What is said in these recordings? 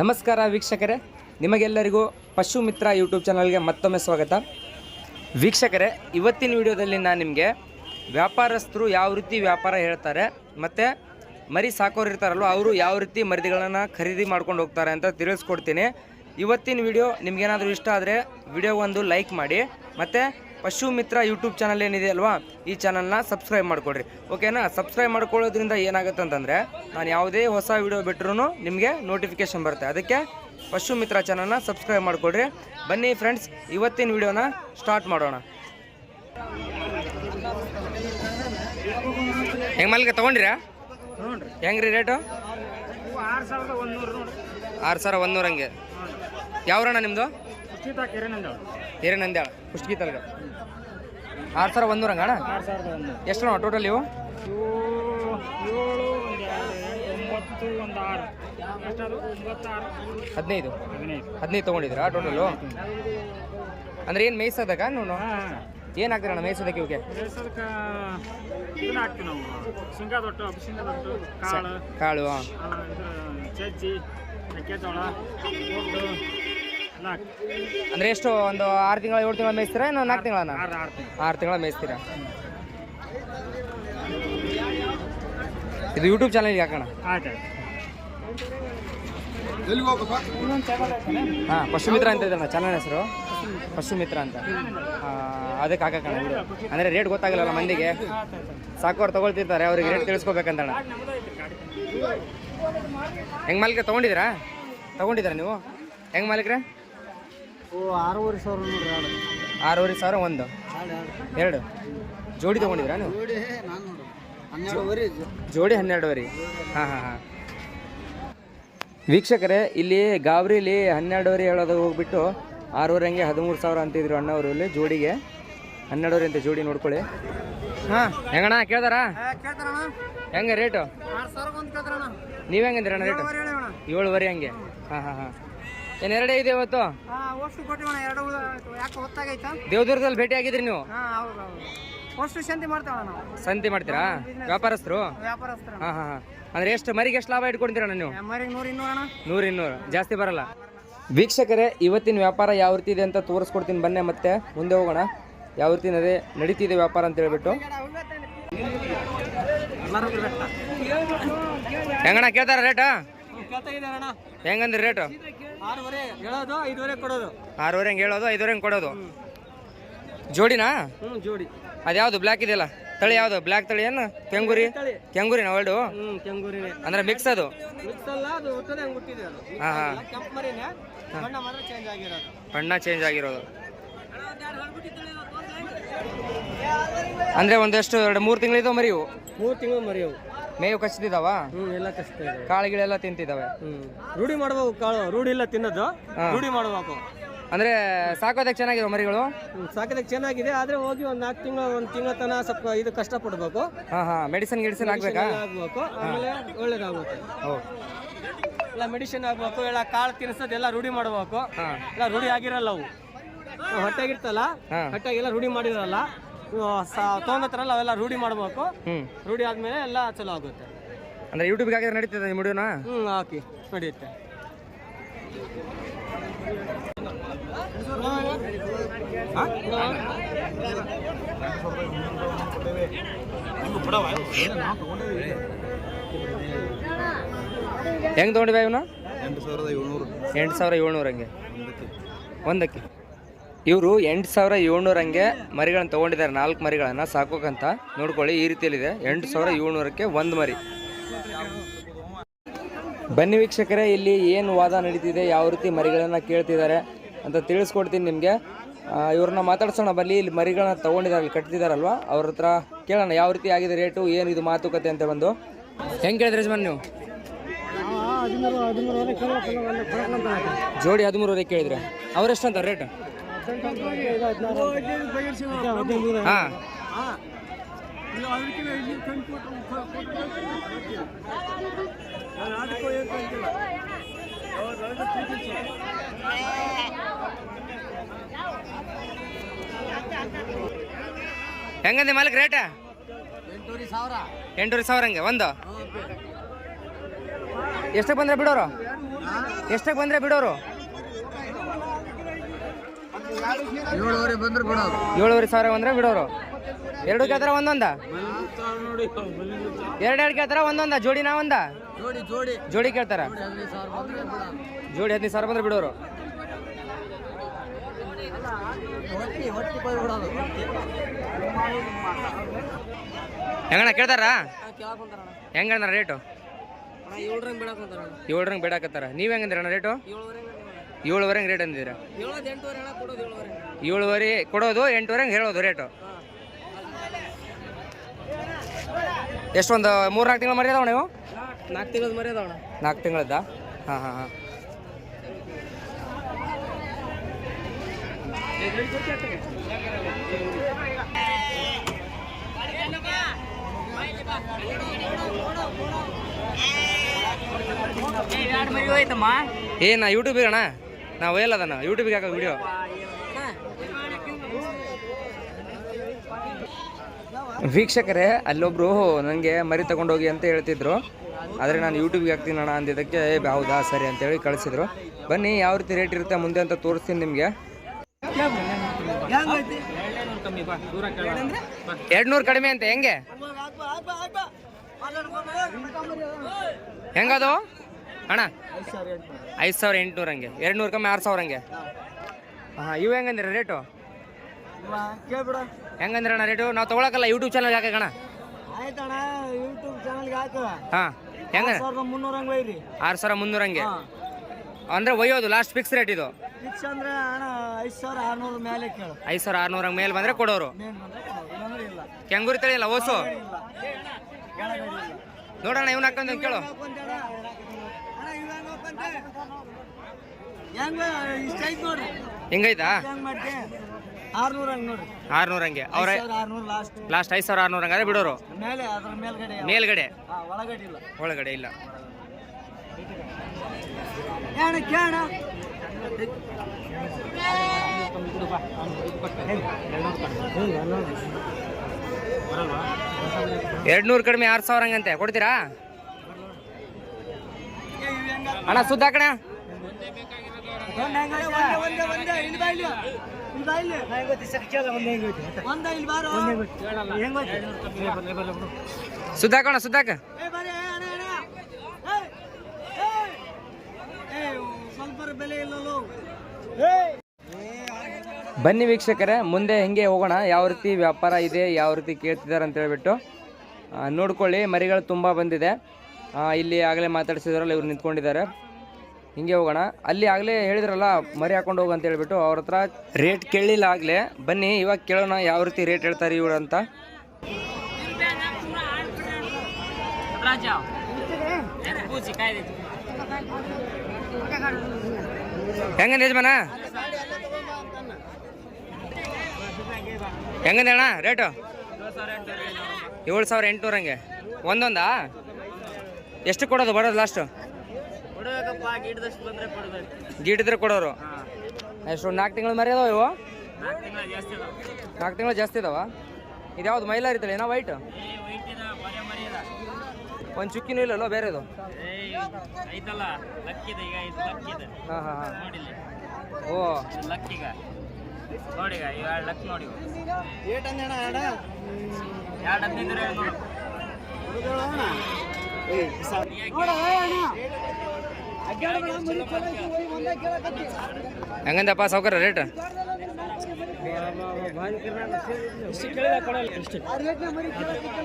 ನಮಸ್ಕಾರ ವೀಕ್ಷಕರೇ. ನಿಮಗೆಲ್ಲರಿಗೂ ಪಶು ಮಿತ್ರ ಯೂಟ್ಯೂಬ್ ಚಾನಲ್ಗೆ ಮತ್ತೊಮ್ಮೆ ಸ್ವಾಗತ. ವೀಕ್ಷಕರೇ, ಇವತ್ತಿನ ವಿಡಿಯೋದಲ್ಲಿ ನಾನು ನಿಮಗೆ ವ್ಯಾಪಾರಸ್ಥರು ಯಾವ ರೀತಿ ವ್ಯಾಪಾರ ಹೇಳ್ತಾರೆ ಮತ್ತು ಮರಿ ಸಾಕೋರು ಇರ್ತಾರಲ್ವ, ಅವರು ಯಾವ ರೀತಿ ಮರಿಗಳನ್ನು ಖರೀದಿ ಮಾಡ್ಕೊಂಡು ಹೋಗ್ತಾರೆ ಅಂತ ತಿಳಿಸ್ಕೊಡ್ತೀನಿ. ಇವತ್ತಿನ ವಿಡಿಯೋ ನಿಮಗೇನಾದರೂ ಇಷ್ಟ ಆದರೆ ವಿಡಿಯೋ ಒಂದು ಲೈಕ್ ಮಾಡಿ, ಮತ್ತು ಪಶು ಮಿತ್ರ ಯೂಟ್ಯೂಬ್ ಚಾನಲ್ ಏನಿದೆ ಅಲ್ವಾ ಈ ಚಾನಲ್ನ ಸಬ್ಸ್ಕ್ರೈಬ್ ಮಾಡ್ಕೊಳ್ರಿ ಓಕೆನಾ? ಸಬ್ಸ್ಕ್ರೈಬ್ ಮಾಡ್ಕೊಳ್ಳೋದ್ರಿಂದ ಏನಾಗುತ್ತೆ ಅಂತಂದರೆ ನಾನು ಯಾವುದೇ ಹೊಸ ವಿಡಿಯೋ ಬಿಟ್ರೂ ನಿಮಗೆ ನೋಟಿಫಿಕೇಶನ್ ಬರುತ್ತೆ. ಅದಕ್ಕೆ ಪಶು ಮಿತ್ರ ಚಾನಲ್ನ ಸಬ್ಸ್ಕ್ರೈಬ್ ಮಾಡ್ಕೊಳ್ರಿ ಬನ್ನಿ ಫ್ರೆಂಡ್ಸ್ ಇವತ್ತಿನ ವಿಡಿಯೋನ ಸ್ಟಾರ್ಟ್ ಮಾಡೋಣ. ಹೆಂಗೆ ಮಲ್ಗೆ ತೊಗೊಂಡ್ರಿ? ಹೆಂಗ್ರಿ ರೇಟು ಆರು ಸಾವಿರ ಒಂದೂರು ಹಂಗೆ. ಯಾವ್ರಣ್ಣ ನಿಮ್ಮದು ಹಿರೇನಂದ್ಯಾಳ ಕುಷ್ಟಗಿ ತಲ್ಗ ಆರು ಸಾವಿರ ಒಂದೂರ ಹಂಗಣ ಎಷ್ಟು ನೋಡ ಟೋಟಲ್ ಇವು? ಹದಿನೈದು. ಹದಿನೈದು ತೊಗೊಂಡಿದ್ರ ಟೋಟಲು ಅಂದ್ರೆ ಏನು ಮೇಯ್ಸೋದಾಗ ನೋಡು ಹಾಂ ಏನು ಹಾಕ್ತೀರಣ್ಣ ಮೇಯ್ಸೋದಕ್ಕೆ ಇವಕ್ಕೆ ಕಾಳು. ಹಾಂ. ಅಂದ್ರೆ ಎಷ್ಟು ಒಂದು ಆರು ತಿಂಗಳ ಏಳು ತಿಂಗಳ ಮೇಯಿಸ್ತೀರಾ ಇನ್ನು ನಾಲ್ಕು ತಿಂಗಳ ಆರು ಆರು ತಿಂಗಳು. ಆರು ತಿಂಗಳ ಮೇಯಿಸ್ತೀರಾ? ಇದು ಯೂಟ್ಯೂಬ್ ಚಾನಲ್ಗೆ ಹಾಕೋಣ. ಹಾಂ ಪಶು ಮಿತ್ರ ಅಂತ ಇದ್ದಾನ ಚಾನಲ್ ಹೆಸರು? ಪಶು ಮಿತ್ರ ಅಂತ. ಆ, ಅದಕ್ಕೆ ಹಾಕೋಣ ಕಣ ಅಂದರೆ ರೇಟ್ ಗೊತ್ತಾಗಲ್ಲ ಮಂದಿಗೆ. ಸಾಕೋರು ತಗೊಳ್ತಿರ್ತಾರೆ ಅವ್ರಿಗೆ ರೇಟ್ ತಿಳಿಸ್ಕೋಬೇಕಂತಣ್ಣ ಹೆಂಗೆ ಮಾಲಿಕ ತೊಗೊಂಡಿದ್ದೀರಾ? ತೊಗೊಂಡಿದ್ದೀರಾ ನೀವು? ಹೆಂಗೆ ಮಾಲೀಕ್ರೆ? ಆರೂವರೆ ಸಾವಿರ ನೋಡ್ರಿ ಎರಡು ಆರೂವರೆ ಸಾವಿರ ಒಂದು? ಎರಡು? ಜೋಡಿ ತಗೊಂಡಿದ್ರ ನೀವು? ನೋಡಿ ನಾನು ನೋಡು ಹನ್ನೆರಡುವರೆ ಜೋಡಿ ಹನ್ನೆರಡುವರೆ. ಹಾಂ ಹಾಂ ಹಾಂ. ವೀಕ್ಷಕರೇ ಇಲ್ಲಿ ಗಾಬರಿಲಿ ಹನ್ನೆರಡುವರೆ ಹೇಳೋದು ಹೋಗ್ಬಿಟ್ಟು ಆರೂವರೆ ಹಂಗೆ ಹದಿಮೂರು ಸಾವಿರ ಅಂತಿದ್ರು ಅಣ್ಣವರು ಇಲ್ಲಿ ಜೋಡಿಗೆ. ಹನ್ನೆರಡುವರೆ ಅಂತ ಜೋಡಿ ನೋಡ್ಕೊಳ್ಳಿ. ಹಾಂ. ಹೆಂಗಣ್ಣ ಕೇಳ್ದಾರಾ? ಕೇಳ್ತಾರಣ್ಣ. ಹೆಂಗೆ ರೇಟು? ನೀವು ಹೆಂಗಂದ್ರಣ್ಣ ರೇಟು? ಏಳುವರೆ ಹಂಗೆ. ಹಾಂ ಹಾಂ ಹಾಂ. ಏನು ಎರಡೇ ಇದೆ ಇವತ್ತು? ಹಾಂ ಅಷ್ಟು ಕೊಟ್ಟಿವಣ ಎರಡು ಯಾಕೆ ಹೊತ್ತಾಗೈತಾ? ದೇವದುರ್ಗದಲ್ಲಿ ಭೇಟಿ ಆಗಿದ್ರಿ ನೀವು? ಸಂತಿ ಅಷ್ಟು ನಾವು. ಮಾಡ್ತೀರಾ? ವ್ಯಾಪಾರಸ್ಥರು? ಅಂದ್ರೆ ಹಾಂ ಹಾಂ ಹಾಂ. ಅಂದರೆ ಎಷ್ಟು ಮರಿಗೆ ಎಷ್ಟು ಲಾಭ ಇಟ್ಕೊಂಡಿರಣ ನೀವು? ಮರಿಗೆ ನೂರು ಇನ್ನೂರು ಅಣ್ಣ. ನೂರು ಇನ್ನೂರು. ಜಾಸ್ತಿ ಬರಲ್ಲ. ವೀಕ್ಷಕರೇ ಇವತ್ತಿನ ವ್ಯಾಪಾರ ಯಾವ ರೀತಿ ಇದೆ ಅಂತ ತೋರಿಸ್ಕೊಡ್ತೀನಿ. ಬನ್ನಿ ಮತ್ತೆ ಮುಂದೆ ಹೋಗೋಣ. ಯಾವ ರೀತಿ ಅದೇ ನಡೀತಿದೆ ವ್ಯಾಪಾರ ಅಂತ ಹೇಳ್ಬಿಟ್ಟು. ಹೆಂಗಣ್ಣ ಕೇಳ್ತಾರ ರೇಟಾ? ಹೆಂಗಂದ್ರಿ ರೇಟು? ಆರೂವರೆ ಹೇಳೋದು ಐದುವರೆ ಕೊಡೋದು. ಆರೂವರೆ ಹಂಗೆ ಹೇಳೋದು ಐದುವರೆ ಹಂಗೆ ಕೊಡೋದು. ಜೋಡಿನಾ? ಹ್ಞೂ ಜೋಡಿ. ಅದ್ಯಾವುದು ಬ್ಲ್ಯಾಕ್ ಇದೆಯಲ್ಲ? ತಳಿ ಯಾವುದು? ಬ್ಲ್ಯಾಕ್ ತಳಿ ಏನು? ಕೆಂಗುರಿ? ಕೆಂಗುರಿನ ವರ್ಲ್ಡು ಹ್ಞೂ ಕೆಂಗೂರಿನೇ ಅಂದ್ರೆ ಮಿಕ್ಸ್ ಅದು? ಮಿಕ್ಸ್ ಅಲ್ಲ ಅದು ಹುಟ್ಟದೆ ಹಂಗೆ ಹುಟ್ಟಿದೆ ಅದು. ಹಾಂ ಹಾಂ. ಕೆಂಪು ಮರಿನೇ. ಬಣ್ಣ ಮಾತ್ರ ಚೇಂಜ್ ಆಗಿರೋದು. ಬಣ್ಣ ಚೇಂಜ್ ಆಗಿರೋದು. ಅಂದ್ರೆ ಒಂದಷ್ಟು ಎರಡು ಮೂರು ತಿಂಗಳಿದ್ದು ಮರಿ ಇವು ಮೂರು ತಿಂಗಳು ಮರಿಯವು. ಮೇವು ಕಚ್ತಿದಾವ? ಹ್ಞೂ ಎಲ್ಲ ಕಷ್ಟ ಇದೆ ಕಾಳುಗಳೆಲ್ಲ ತಿಂತಿದಾವೆ. ಹ್ಮ್. ರೂಢಿ ಮಾಡಬೇಕು ಕಾಳು ರೂಢಿ ಇಲ್ಲ ತಿನ್ನೋದು. ಹಾ. ರೂಢಿ ಮಾಡ್ಬೇಕು ಅಂದ್ರೆ ಸಾಕೋದಕ್ಕೆ ಚೆನ್ನಾಗಿದೆ ಮರಿಗಳು? ಹ್ಮ್, ಸಾಕಿದಕ್ಕೆ ಚೆನ್ನಾಗಿದೆ ಆದ್ರೆ ಹೋಗಿ ಒಂದ್ ನಾಲ್ಕು ತಿಂಗಳು ಒಂದ್ ತಿಂಗಳ ತನ ಸ್ವಲ್ಪ ಇದು ಕಷ್ಟ ಪಡ್ಬೇಕು ಹಾ ಹಾ ಮೆಡಿಸಿನ್ ಗಿಡಿಸಿನ್ ಹಾಕ್ಬೇಕಾ? ಆಗ್ಬೇಕು ಆಮೇಲೆ ಒಳ್ಳೇದಾಗುತ್ತೆ. ಓ. ಎಲ್ಲ ಮೆಡಿಸಿನ್ ಆಗ್ಬೇಕು ಎಲ್ಲ ಕಾಳು ತಿನ್ಸೋದೆಲ್ಲ ರೂಢಿ ಮಾಡ್ಬೇಕು ಹಾ. ಎಲ್ಲ ರೂಢಿ ಆಗಿರಲ್ಲ ಅವು. ಅವು ಹೊಟ್ಟೆಗಿರ್ತಲ್ಲ ಹಾ. ಹೊಟ್ಟೆಗೆಲ್ಲ ರೂಢಿ ಮಾಡಿರಲ್ಲ. ತೊಗೊಂಬತ್ತಾರಲ್ಲ ಅವೆಲ್ಲ ರೂಢಿ ಮಾಡ್ಬೇಕು. ರೂಢಿ ಆದ್ಮೇಲೆ ಎಲ್ಲ ಚಲೋ ಆಗುತ್ತೆ. ಅಂದ್ರೆ ಯೂಟ್ಯೂಬ್ಗೆ ಹಾಕಿದ್ರೆ ನಡೀತದೆ ನಿಮ್ಮ ವಿಡಿಯೋನ ಹ್ಮ್ ಹಾಕಿ ನಡೆಯುತ್ತೆ ಹೆಂಗ್ ತಗೊಂಡಿವೆ ಇವನು ಎಂಟು ಸಾವಿರದ ಏಳ್ನೂರು. ಎಂಟು ಸಾವಿರ ಏಳ್ನೂರು ಹಂಗೆ. ಒಂದಕ್ಕೆ. ಇವರು ಎಂಟು ಸಾವಿರ ಏಳ್ನೂರ ಹಂಗೆ ಮರಿಗಳನ್ನ ತೊಗೊಂಡಿದ್ದಾರೆ. ನಾಲ್ಕು ಮರಿಗಳನ್ನು. ಸಾಕೋಕಂತ ನೋಡ್ಕೊಳ್ಳಿ ಈ ರೀತಿಯಲ್ಲಿದೆ. ಎಂಟು ಸಾವಿರ ಏಳ್ನೂರಕ್ಕೆ ಒಂದು ಮರಿ. ಬನ್ನಿ ವೀಕ್ಷಕರೇ ಇಲ್ಲಿ ಏನು ವಾದ ನಡೀತಿದೆ ಯಾವ ರೀತಿ ಮರಿಗಳನ್ನು ಕೇಳ್ತಿದ್ದಾರೆ ಅಂತ ತಿಳಿಸ್ಕೊಡ್ತೀನಿ ನಿಮಗೆ. ಇವ್ರನ್ನ ಮಾತಾಡ್ಸೋಣ. ಬಲ್ಲಿ ಇಲ್ಲಿ ಮರಿಗಳನ್ನ ತೊಗೊಂಡಿದ್ದಾರೆ ಕಟ್ತಿದಾರಲ್ವಾ ಅವ್ರ ಹತ್ರ ಕೇಳೋಣ ಯಾವ ರೀತಿ ಆಗಿದೆ ರೇಟು ಏನು ಇದು ಮಾತುಕತೆ ಅಂತ ಬಂದು. ಹೆಂಗೆ ಕೇಳಿದ್ರಿ ಯಜಮಾನ್ ನೀವು? ಜೋಡಿ ಹದಿಮೂರುವರೆ ಕೇಳಿದ್ರೆ. ಅವ್ರೆಷ್ಟು ಅಂತ ರೇಟ್? ಹಾಂ ಹೆಂಗಂದೆ ಮಾಲಕ್ ರೇಟ ಎಂಟೂವರೆ ಸಾವಿರ ಹಂಗೆ ಒಂದು? ಎಷ್ಟಕ್ಕೆ ಬಂದ್ರೆ ಬಿಡೋರು? ಎಷ್ಟಕ್ಕೆ ಬಂದ್ರೆ ಬಿಡೋರು? ಏಳುವರೆ ಬಂದ್ರೆ ಬಿಡೋರು. ಏಳುವರೆ ಸಾವಿರ ಬಂದ್ರೆ ಬಿಡೋರು. ಎರಡು ಕೇಳ್ತಾರ ಒಂದೊಂದ? ಎರಡೆರಡು ಕೇಳ್ತಾರ ಒಂದೊಂದ? ಜೋಡಿನ ಒಂದ? ಜೋಡಿ ಜೋಡಿ. ಜೋಡಿ ಕೇಳ್ತಾರ? ಜೋಡಿ ಹದಿನೈದು ಸಾವಿರ ಬಂದ್ರೆ ಬಿಡೋರು. ಹೆಂಗಣ್ಣ ಕೇಳ್ತಾರ? ಹೆಂಗಣ್ಣ ರೇಟು? ಏಳ್ರಂಗ್ ಬೇಡಾಕತ್ತಾರ ನೀವ್ ಬಿಡಾಕತ್ತಾರ. ನೀವು ಹೆಂಗಂದ್ರಣ್ಣ ರೇಟು? ಏಳುವರೆಗೆ ರೇಟ್ ಅಂದಿದ್ದೀರ? ಏಳೋದು ಎಂಟುವರೆ ಹೇಳ ಕೊಡೋದು ಏಳುವರೆ ಏಳುವರೆ ಕೊಡೋದು ಎಂಟುವರೆಗೆ ಹೇಳೋದು ರೇಟು ಎಷ್ಟೊಂದು ಮೂರು ನಾಲ್ಕು ತಿಂಗಳು ಮರ್ಯಾದವ ನೀವು ನಾಲ್ಕು ತಿಂಗಳದ ಮರಿ ಅದಾವಣ ನಾಲ್ಕು ತಿಂಗಳದ್ದ? ಹಾಂ ಹಾಂ ಹಾಂ. ಮರಿ ಹೋಯ್ತಮ್ಮ ಏ ನಾ ಯೂಟ್ಯೂಬಿಗೆ ಅಣ್ಣ ನಾ ಒಯ್ಯಲ್ಲದಣ್ಣ ಯೂಟ್ಯೂಬಿಗೆ ಹಾಕೋ ವಿಡಿಯೋ ವೀಕ್ಷಕರೇ, ಅಲ್ಲೊಬ್ರು ನನಗೆ ಮರಿ ತಗೊಂಡೋಗಿ ಅಂತ ಹೇಳ್ತಿದ್ರು. ಆದರೆ ನಾನು ಯೂಟ್ಯೂಬ್ಗೆ ಹಾಕ್ತೀನಿ ಅಣ್ಣ ಅಂದಿದ್ದಕ್ಕೆ ಹೌದಾ, ಸರಿ ಅಂತೇಳಿ ಕಳಿಸಿದ್ರು. ಬನ್ನಿ, ಯಾವ ರೀತಿ ರೇಟ್ ಇರುತ್ತೆ ಮುಂದೆ ಅಂತ ತೋರಿಸ್ತೀನಿ ನಿಮಗೆ. ಎರಡು ನೂರು ಕಡಿಮೆ ಅಂತ, ಹೆಂಗೆ? ಹೆಂಗದು? ಅಣ್ಣ? ಐದು ಸಾವಿರ ಎಂಟುನೂರು. ಹಂಗೆ. ಎರಡು ನೂರು ಕಮ್ಮಿ ಆರು ಸಾವಿರ ಹಂಗೆ. ಹಾಂ. ಇವು ಹೆಂಗಂದ್ರೆ ರೇಟು? ಹೆಂಗಂದ್ರೆ ಅಣ್ಣ ರೇಟು? ನಾವು ತೊಗೊಳಕಲ್ಲ ಯೂಟ್ಯೂಬ್ ಚಾನಲ್ಗೆ ಹಾಕಣ ಹಾಂ ಹೆಂಗ? ಆರು ಸಾವಿರ ಮುನ್ನೂರು ಹಂಗೆ. ಅಂದರೆ ಒಯ್ಯೋದು ಲಾಸ್ಟ್ ಫಿಕ್ಸ್ ರೇಟ್ ಇದು? ಫಿಕ್ಸ್ ಅಂದ್ರೆ ಅಣ್ಣ ಐದು ಸಾವಿರ ಆರ್ನೂರ ಮೇಲೆ ಬಂದರೆ ಕೊಡೋರು. ಕೆಂಗೂರಿ ಕೊಡೋದು ಇಲ್ಲ ಓಸು ನೋಡೋಣ ಇವ್ನ ಹಾಕೊಂಡು ಕೇಳು ಹಾಕೊಂತೇಣ? ಅಣ್ಣ ಇವ್ ಹೆಂಗ್ ಹಾಕೊಂತೆ? ಹೆಂಗ ಇಷ್ಟ ಐತ್ ನೋಡ್ರಿ ಹೆಂಗೈತಾ? ಆರ್ನೂರ ಹಂಗ್ ನೋಡ್ರಿ. ಆರುನೂರು ಹಂಗೆ. ಅವ್ರ ಲಾಸ್ಟ್ ಐದು ಸಾವಿರ ಆರುನೂರು ಅದೇ ಬಿಡೋರು. ಮೇಲ್ಗಡೆ ಒಳಗಡೆ ಇಲ್ಲ. ಒಳಗಡೆ ಇಲ್ಲ. ಕೇಳ ಕೇಳ ಎರಡು ಕಡಿಮೆ ಆರು ಸಾವಿರ ಹಂಗಂತೆ. ಕೊಡ್ತೀರಾ ಅಣ್ಣ ಸುದ್ದ ಹಾಕಣ ಒಂದ ಇಲ್ಲಿ ಬಾರೋ ಸುದ್ದ ಹಾಕೋಣ ಸುದ್ದ ಹಾಕ ಏ ಬರ್ರಿ, ಏ ಅಣ್ಣ, ಅಣ್ಣ. ಏಯ್, ಏಯ್. ಸುದ್ದ ಕಣ ಬೆಲೆ ಸುದ್ದಾಕ ಬನ್ನಿ ವೀಕ್ಷಕರೇ ಮುಂದೆ ಹೆಂಗೆ ಹೋಗೋಣ. ಯಾವ ರೀತಿ ವ್ಯಾಪಾರ ಇದೆ ಯಾವ ರೀತಿ ಕೇಳ್ತಿದ್ದಾರೆ ಅಂತ ಹೇಳ್ಬಿಟ್ಟು ನೋಡ್ಕೊಳ್ಳಿ. ಮರಿಗಳು ತುಂಬ ಬಂದಿದೆ. ಆ, ಇಲ್ಲಿ ಆಗಲೇ ಮಾತಾಡ್ಸಿದ್ರಲ್ಲ ಇವ್ರು ನಿಂತ್ಕೊಂಡಿದ್ದಾರೆ. ಹಿಂಗೆ ಹೋಗೋಣ. ಅಲ್ಲಿ ಆಗಲೇ ಹೇಳಿದ್ರಲ್ಲ ಮರಿ ಹಾಕೊಂಡು ಹೋಗು ಅಂತ ಹೇಳ್ಬಿಟ್ಟು ಅವ್ರ ಹತ್ರ ರೇಟ್ ಕೇಳಿಲ್ಲ ಆಗಲೇ. ಬನ್ನಿ ಇವಾಗ ಕೇಳೋಣ ಯಾವ ರೀತಿ ರೇಟ್ ಹೇಳ್ತಾರೆ ಇವ್ರು ಅಂತ. ಹೆಂಗಂದ ಯಜಮಾನ? ಹೆಂಗಂದ ಅಣ್ಣ ರೇಟು ಏಳು ಸಾವಿರ ಎಂಟುನೂರ ಹಂಗೆ. ಒಂದೊಂದಾ? ಎಷ್ಟು ಕೊಡೋದು ಬರೋದು ಲಾಸ್ಟ್ ಗಿಡಿದ್ರೆ ಗಿಡದಷ್ಟು ಬಂದ್ರೆ ಕೊಡ್ಬೇಕು. ಗೀಟಿದ್ರೆ ಕೊಡೋರು? ಎಷ್ಟು ನಾಲ್ಕು ತಿಂಗಳು ಮರಿ ಅದಾವ ಇವು? ನಾಲ್ಕು ತಿಂಗಳ ಜಾಸ್ತಿ ಅದಾವ. ನಾಲ್ಕು ತಿಂಗಳು ಜಾಸ್ತಿ ಇದಾವ ಇದ್ಯಾವ್ದು ಮೈಲಾರಿ ಇರ್ತಲ್ಲ ಏನೋ ವೈಟ್ ಒಂದು ಚುಕ್ಕಿನೂ ಇಲ್ಲಲ್ಲ ಬೇರೆದು? ಐತಲ್ಲ ಲಕ್ಕಿದ ಈಗ ಇದು. ಲಕ್ಕಿದ ಹಾಂ ಹಾಂ. ಹಾಂ ಓ. ಲಕ್ಕೀಗ ನೋಡಿಗ ಎರಡು ಲಕ್ ನೋಡಿ. ಏಟ್ ಅಂದಣ ಎರಡು? ನೋಡು. ಹೆಂಗಂದಪ್ಪ ಸೌಕರ್ಯ ರೇಟ್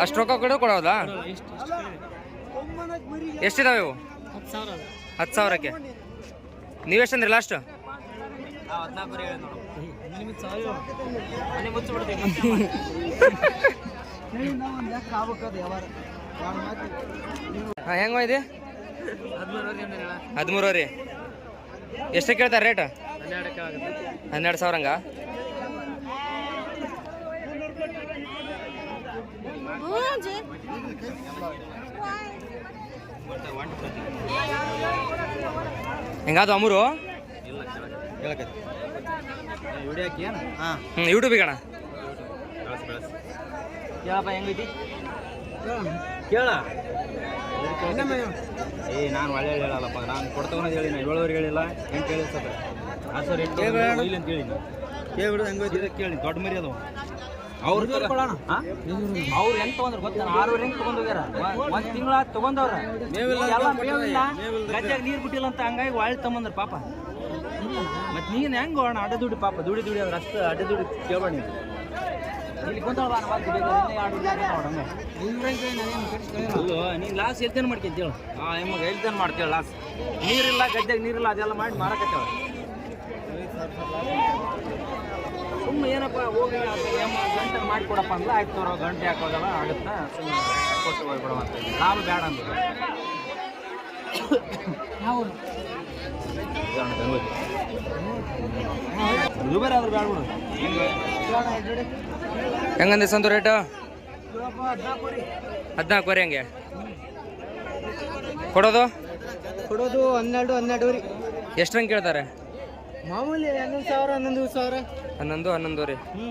ಅಷ್ಟು ರೊಕ್ಕ ಕೊಡೋ ಕೊಡೋದಾ? ಎಷ್ಟಿದಾವೆ ಇವು? ಹತ್ತು ಸಾವಿರಕ್ಕೆ. ನೀವೆಷ್ಟಂದ್ರಿ ಲಾಸ್ಟ್ ಹಾಂ ಹದಿಮೂರು ರೀ ಎಷ್ಟು ಕೇಳ್ತಾರೆ ರೇಟ್? ಹನ್ನೆರಡು ಸಾವಿರ ಹಂಗ ಹೆಂಗಾದ ಅಮೂರು ಹ್ಞೂ ಯೂಟ್ಯೂಬಿಗೆ ಅಣ್ಣ. ಕೇಳಪ್ಪ ಹೆಂಗೈತಿ ಕೇಳ. ಏ ನಾನು ಒಳ್ಳೆ ಹೇಳಲ್ಲಪ್ಪ. ನಾನು ಕೊಡ್ತವನ ಹೇಳಿ ನಾ ಏಳುವರೆಗೆ ಹೇಳಿಲ್ಲ. ಏನು ಕೇಳಿ ಸರ್ ಆ ಸರ್ ಎಂಟು ಇಲ್ಲ ಅಂತ ಹೇಳಿ ಇದಕ್ಕೆ ಕೇಳಿ ದೊಡ್ಡ ಮರಿ ಅದು. ಅವ್ರು ಅವ್ರು ಹೆಂಗ್ ತಗೊಂಡ್ರು ಗೊತ್ತಾ? ಆರೂವರೆ ಹೆಂಗ್ ತಗೊಂಡ್ ಹೋಗ್ಯಾರ? ಒಂದ್ ತಿಂಗಳ ತಗೊಂಡವ್ರ. ಎಲ್ಲ ಮೇವಿಲ್ಲ. ಗದ್ದೆಗೆ ನೀರು ಬಿಟ್ಟಿಲ್ಲ ಅಂತ ಹಂಗಾಗಿ ಒಳ್ಳೆ ತಗೊಂಡ್ರ ಪಾಪ. ಮತ್ ನೀನ್ ಹೆಂಗ್ ಹೋಗೋಣ ಅಡ್ಡ ದುಡ್ಡು ಪಾಪ? ದುಡಿ ದುಡಿ ಅಂದ್ರೆ ಅಷ್ಟು ಅಡ್ಡ ದುಡಿ ಕೇಳಬೇಡ ನೀನು. ಅಲ್ಲೋ ನೀನ್ ಲಾಸ್ ಎಲ್ತೇನು ಮಾಡ್ಕೊಂತೇಳು ಆ ನಿಮಗೆ ಎಲ್ತೇನು ಮಾಡ್ತೇವೆ ಲಾಸ್ ನೀರಿಲ್ಲ ಗದ್ದೆಗೆ ನೀರಿಲ್ಲ ಅದೆಲ್ಲ ಮಾಡಿ ಮಾರಕತ್ತೇಳ ಸುಮ್ಮನೆ ಏನಪ್ಪ ಹೋಗಿ ಗಂಟೆ ಮಾಡಿ ಕೊಡಪ್ಪ ಅಂದ್ರೆ ಆಯ್ತು ಗಂಟೆ ಹಾಕೋದಲ್ಲ ಆಗುತ್ತಾ? ಸುಮ್ಮನೆ ಕೊಟ್ಟು ಹೋಗಿ ಹೇಳಿ. ಲಾಭ ಬೇಡ ಅಂದ್ರೆ ಇದು ಬೇರೆ ಆದ್ರೆ ಬೇಡ ಬಿಡು ಹೆಂಗಂದೆ ಸಂತು ಹದಿನಾಲ್ಕು ಹದಿನಾಲ್ಕುವರೆ ಹಂಗೆ. ಕೊಡೋದು? ಕೊಡೋದು ಹನ್ನೆರಡು ಹನ್ನೆರಡುವರೆ ಹಂಗೆ ಕೇಳ್ತಾರೆ? ಮಾಮೂಲಿ ಹನ್ನೊಂದು ಸಾವಿರ ಹನ್ನೊಂದು ಸಾವಿರ. ಹನ್ನೊಂದು ಹನ್ನೊಂದುವರೆ ಹ್ಞೂ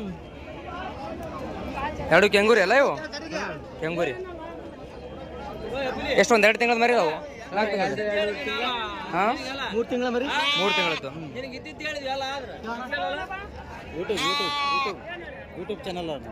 ಎರಡು ಕೆಂಗೂರಿ ಅಲ್ಲ ಇವು? ಕೆಂಗೂರಿ. ಎಷ್ಟು ಒಂದು ಎರಡು ತಿಂಗಳ ಮರಿ ಅವು ಹಾಂ? ಮೂರು ತಿಂಗಳ ಮರಿ? ಮೂರು ತಿಂಗಳದ್ದು. YouTube YouTube YouTube. YouTube YouTube channel ಅದು.